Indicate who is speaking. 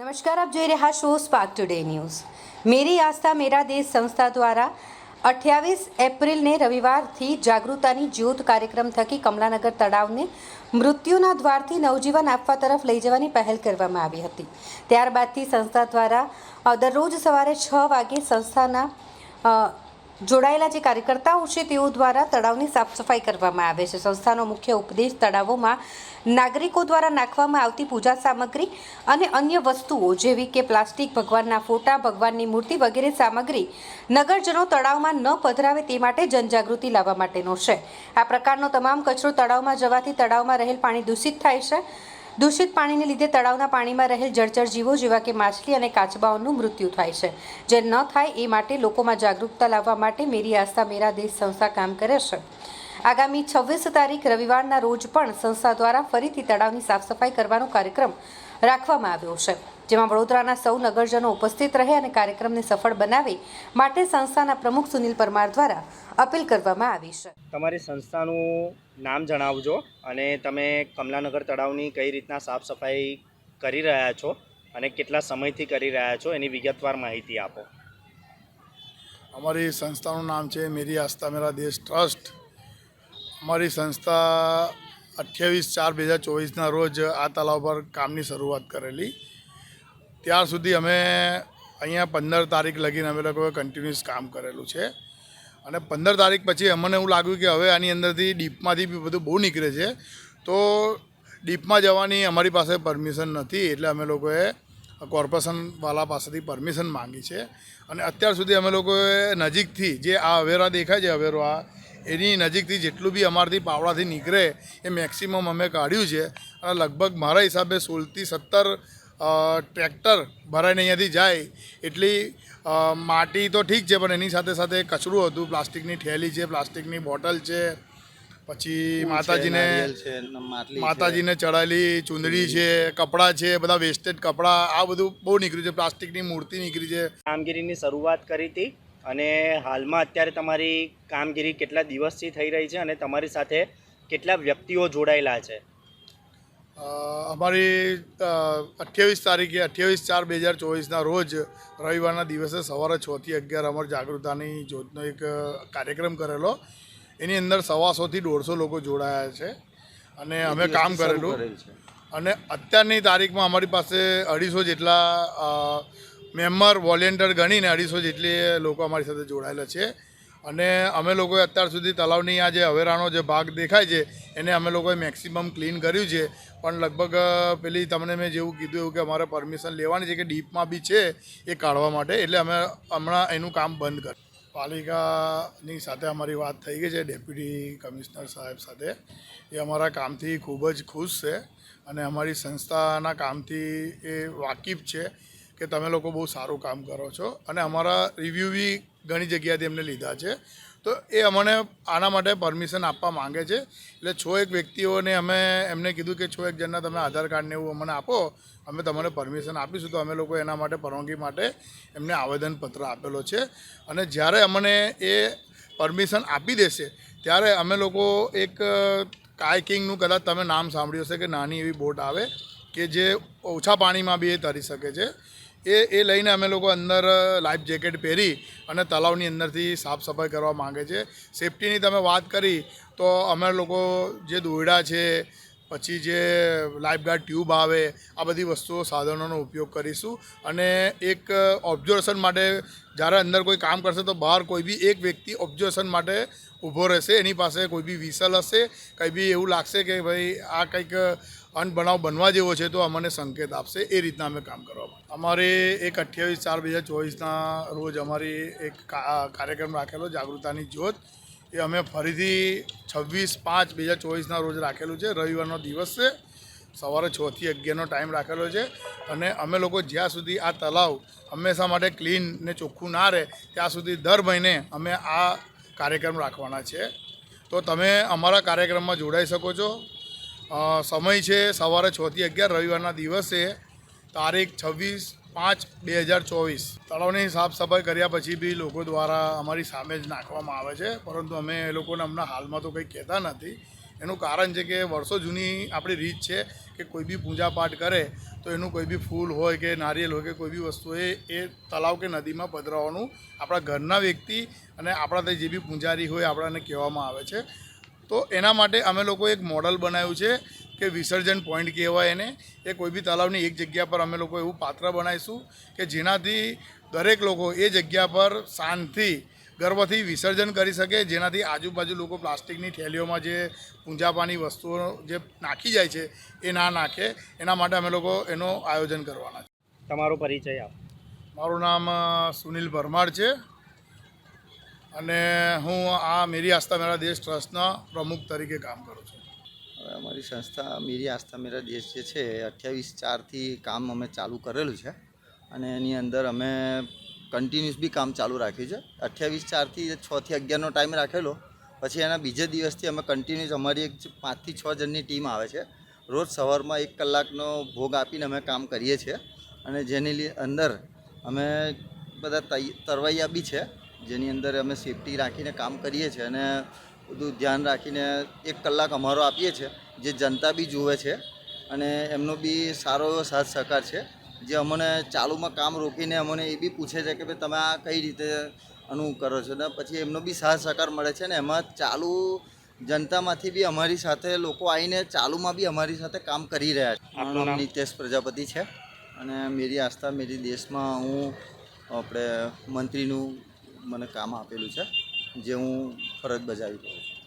Speaker 1: નમસ્કાર, આપ જોઈ રહ્યા છો સ્પાર્ક ટુડે ન્યૂઝ મેરી આસ્થા, મેરા દેશ સંસ્થા દ્વારા અઠ્યાવીસ એપ્રિલને રવિવારથી જાગૃતતાની જ્યોત કાર્યક્રમ થકી કમલાનગર તળાવને મૃત્યુના દ્વારથી નવજીવન આપવા તરફ લઈ જવાની પહેલ કરવામાં આવી હતી. ત્યારબાદથી સંસ્થા દ્વારા દરરોજ સવારે છ વાગે સંસ્થાના જોડાયેલા જે કાર્યકર્તાઓ છે, તેઓ દ્વારા તળાવની સાફ સફાઈ કરવામાં આવે છે. સંસ્થાનો મુખ્ય ઉપદેશ તળાવોમાં નાગરિકો દ્વારા નાખવામાં આવતી પૂજા સામગ્રી અને અન્ય વસ્તુઓ, જેવી કે પ્લાસ્ટિક, ભગવાનના ફોટા, ભગવાનની મૂર્તિ વગેરે સામગ્રી નગરજનો તળાવમાં ન પધરાવે તે માટે જનજાગૃતિ લાવવા માટેનો છે. આ પ્રકારનો તમામ કચરો તળાવમાં જવાથી તળાવમાં રહેલ પાણી દૂષિત થાય છે. દૂષિત પાણીને લીધે તળાવના પાણીમાં રહેલ જળચર જીવો જેવા કે માછલી અને કાચબાઓનું મૃત્યુ થાય છે. જે ન થાય એ માટે લોકોમાં જાગૃતતા લાવવા માટે મેરી આસ્થા, મેરા દેશ સંસ્થા કામ કરે છે. આગામી છવ્વીસ તારીખ રવિવારના રોજ પણ સંસ્થા દ્વારા ફરીથી તળાવની સાફસફાઈ કરવાનો કાર્યક્રમ રાખવામાં આવ્યો છે. જેમાં વડોદરાના સૌ નગરજનો ઉપસ્થિત રહે અને કાર્યક્રમને સફળ બનાવે માટે સંસ્થાના પ્રમુખ સુનિલ પરમાર દ્વારા અપીલ કરવામાં આવી છે.
Speaker 2: તમારી સંસ્થાનું નામ જણાવજો અને તમે કમલાનગર તળાવની કઈ રીતના સાફ સફાઈ કરી રહ્યા છો અને કેટલા સમયથી કરી રહ્યા છો એની વિગતવાર માહિતી આપો.
Speaker 3: અમારી સંસ્થાનું નામ છે મેરી આસ્થા મેરા દેશ ટ્રસ્ટ. અમારી સંસ્થા અઠ્યાવીસ ચાર બે હજાર ચોવીસના રોજ આ તળાવ પર કામની શરૂઆત કરેલી. ત્યાર સુધી અમે અહીંયા પંદર તારીખ લગીને અમે લોકોએ કન્ટિન્યુઅસ કામ કરેલું છે. અને પંદર તારીખ પછી અમને એવું લાગ્યું કે હવે આની અંદરથી ડીપમાંથી બી બધું બહુ નીકળે છે. તો ડીપમાં જવાની અમારી પાસે પરમિશન નથી એટલે અમે લોકોએ કોર્પોરેશનવાળા પાસેથી પરમિશન માંગી છે. અને અત્યાર સુધી અમે લોકોએ નજીકથી જે આ અવેરા દેખાય છે અવેરો એની નજીકથી જેટલું બી અમારાથી પાવડાથી નીકળે એ મેક્સિમમ અમે કાઢ્યું છે. અને લગભગ મારા હિસાબે સોળથી સત્તર ટ્રેક્ટર ભરાઈને અહીંયાથી જાય એટલી માટી તો ઠીક છે પણ એની સાથે સાથે કચરું હતું પ્લાસ્ટિકની થેલી છે પ્લાસ્ટિકની બોટલ છે પછી માતાજીને માતાજીને ચડાયેલી ચૂંદડી છે કપડાં છે બધા વેસ્ટેડ કપડાં આ બધું બહુ નીકળ્યું છે પ્લાસ્ટિકની મૂર્તિ નીકળી છે.
Speaker 2: કામગીરીની શરૂઆત કરી હતી અને હાલમાં અત્યારે તમારી કામગીરી કેટલા દિવસથી થઈ રહી છે અને તમારી સાથે કેટલા વ્યક્તિઓ જોડાયેલા છે?
Speaker 3: અમારી અઠ્યાવીસ તારીખે અઠ્યાવીસ ચાર બે હજાર ચોવીસના રોજ રવિવારના દિવસે સવારે છથી અગિયાર અમર જાગૃતતાની જ્યોતનો એક કાર્યક્રમ કરેલો. એની અંદર સવાસોથી દોઢસો લોકો જોડાયા છે. અને અમે કામ કરેલું. અને અત્યારની તારીખમાં અમારી પાસે અઢીસો જેટલા મેમ્બર વોલેન્ટિયર ગણીને અઢીસો જેટલી લોકો અમારી સાથે જોડાયેલા છે. અને અમે લોકોએ અત્યાર સુધી તલાવની આ જે અવેરાનો જે ભાગ દેખાય છે, એને અમે લોકોએ મેક્સિમમ ક્લીન કર્યું છે. પણ લગભગ પેલી તમને મેં જેવું કીધું એવું કે અમારે પરમિશન લેવાની છે કે ડીપમાં બી છે એ કાઢવા માટે, એટલે અમે હમણાં એનું કામ બંધ કર્યું પાલિકાની સાથે અમારી વાત થઈ ગઈ છે, ડેપ્યુટી કમિશનર સાહેબ સાથે. એ અમારા કામથી ખૂબ જ ખુશ છે અને અમારી સંસ્થાના કામથી એ વાકેફ છે કે તમે લોકો બહુ સારું કામ કરો છો. અને અમારા રિવ્યૂ બી ઘણી જગ્યાએથી એમને લીધા છે. તો એ અમને આના માટે પરમિશન આપવા માંગે છે. એટલે છ એક વ્યક્તિઓને અમે એમને કીધું કે છ એક જણના તમે આધાર કાર્ડને એવું અમને આપો, અમે તમને પરમિશન આપીશું. તો અમે લોકો એના માટે પરવાનગી માટે એમને આવેદનપત્ર આપેલો છે. અને જ્યારે અમને એ પરમિશન આપી દેશે, ત્યારે અમે લોકો એક કાયકિંગનું કદાચ તમે નામ સાંભળ્યું હશે કે નાની એવી બોટ આવે કે જે ઓછા પાણીમાં બી એ તરી શકે છે. એ એ લઈને અમે લોકો અંદર લાઈફ જેકેટ પહેરી અને તલાવની અંદરથી સાફ સફાઈ કરવા માંગે છે. સેફટીની તમે વાત કરી, તો અમે લોકો જે દોરડા છે, પછી જે લાઈફગાર્ડ ટ્યુબ આવે, આ બધી વસ્તુઓ સાધનોનો ઉપયોગ કરીશું. અને એક ઓબ્ઝર્વેશન માટે જ્યારે અંદર કોઈ કામ કરશે, તો બહાર કોઈ બી એક વ્યક્તિ ઓબ્ઝર્વેશન માટે ઊભો રહેશે. એની પાસે કોઈ બી વિસલ હશે. કંઈ બી એવું લાગશે કે ભાઈ આ કંઈક અનબનાવ બનવા જેવો છે તો અમને સંકેત આપશે એ રીતના અમે કામ કરવા અમારે એક અઠ્યાવીસ ચાર બે હજાર ચોવીસના રોજ અમારી એક કાર્યક્રમ રાખેલો જાગૃતતાની જ્યોત. એ અમે ફરીથી છવ્વીસ પાંચ બે હજાર ચોવીસના રોજ રાખેલું છે. રવિવારનો દિવસ છે. સવારે છથી અગિયારનો ટાઈમ રાખેલો છે. અને અમે લોકો જ્યાં સુધી આ તલાવ હંમેશા માટે ક્લીન ને ચોખ્ખું ના રહે, ત્યાં સુધી દર મહિને અમે આ કાર્યક્રમ રાખવાના છે. તો તમે અમારા કાર્યક્રમમાં જોડાઈ શકો છો. સમય છે સવારે છથી અગિયાર, રવિવારના દિવસે તારીખ છવ્વીસ પાંચ બે હજાર ચોવીસ. તળાવની સાફ સફાઈ કર્યા પછી બી લોકો દ્વારા અમારી સામે જ નાખવામાં આવે છે. પરંતુ અમે એ લોકોને હમણાં હાલમાં તો કંઈ કહેતા નથી. એનું કારણ છે કે વર્ષો જૂની આપણી રીત છે કે કોઈ બી પૂજાપાઠ કરે તો એનું કોઈ બી ફૂલ હોય કે નારિયેલ હોય કે કોઈ બી વસ્તુ હોય એ તળાવ કે નદીમાં પધરાવવાનું આપણા ઘરના વ્યક્તિ અને આપણા જે બી પૂજારી હોય આપણાને કહેવામાં આવે છે. તો એના માટે અમે લોકો એક મોડલ બનાવ્યું છે કે વિસર્જન પોઈન્ટ કહેવાય એને. એ કોઈ બી તળાવની એક જગ્યા પર અમે લોકો એવું પાત્ર બનાવીશું કે જેનાથી દરેક લોકો એ જગ્યા પર શાંતિ ગર્વથી વિસર્જન કરી શકે. જેનાથી આજુબાજુ લોકો પ્લાસ્ટિકની થેલીઓમાં જે પૂંજાપાની વસ્તુઓ જે નાખી જાય છે એ ના નાખે. એના માટે અમે લોકો એનું આયોજન કરવાના છે.
Speaker 2: તમારો પરિચય આપો.
Speaker 3: મારું નામ સુનિલ પરમાર છે. અને હું આ મેરી આસ્થા મેરા દેશ ટ્રસ્ટના પ્રમુખ તરીકે કામ કરું છું.
Speaker 4: હવે અમારી સંસ્થા મેરી આસ્થા મેરા દેશ જે છે, અઠ્યાવીસ ચારથી કામ અમે ચાલુ કરેલું છે અને એની અંદર અમે કન્ટિન્યુઅસ બી કામ ચાલુ રાખ્યું છે. અઠ્યાવીસ ચારથી છથી અગિયારનો ટાઈમ રાખેલો, પછી એના બીજા દિવસથી અમે કન્ટિન્યુઅસ અમારી એક પાંચથી છ જણની ટીમ આવે છે. રોજ સવારમાં એક કલાકનો ભોગ આપીને અમે કામ કરીએ છીએ અને જેની અંદર અમે બધા તરવૈયા બી છે. જેની અંદર અમે સેફટી રાખીને કામ કરીએ છીએ અને બધું ધ્યાન રાખીને એક કલાક અમારો આપીએ છીએ જે જનતા બી જુએ છે અને એમનો બી સારો એવો સાથ સહકાર છે. જે અમને ચાલુમાં કામ રોકીને અમને એ બી પૂછે છે કે ભાઈ તમે આ કઈ રીતે અનુ કરો છો? ને પછી એમનો બી સાથ સહકાર મળે છે ને એમાં ચાલુ જનતામાંથી બી અમારી સાથે લોકો આવીને ચાલુમાં બી અમારી સાથે કામ કરી રહ્યા છે. મારું
Speaker 2: નામ?
Speaker 4: નિતેશ પ્રજાપતિ છે અને મેરી આસ્થા મેરી દેશમાં હું આપણે મંત્રીનું મને કામ આપેલું છે જે હું ફરજ બજાવી રહ્યો છું.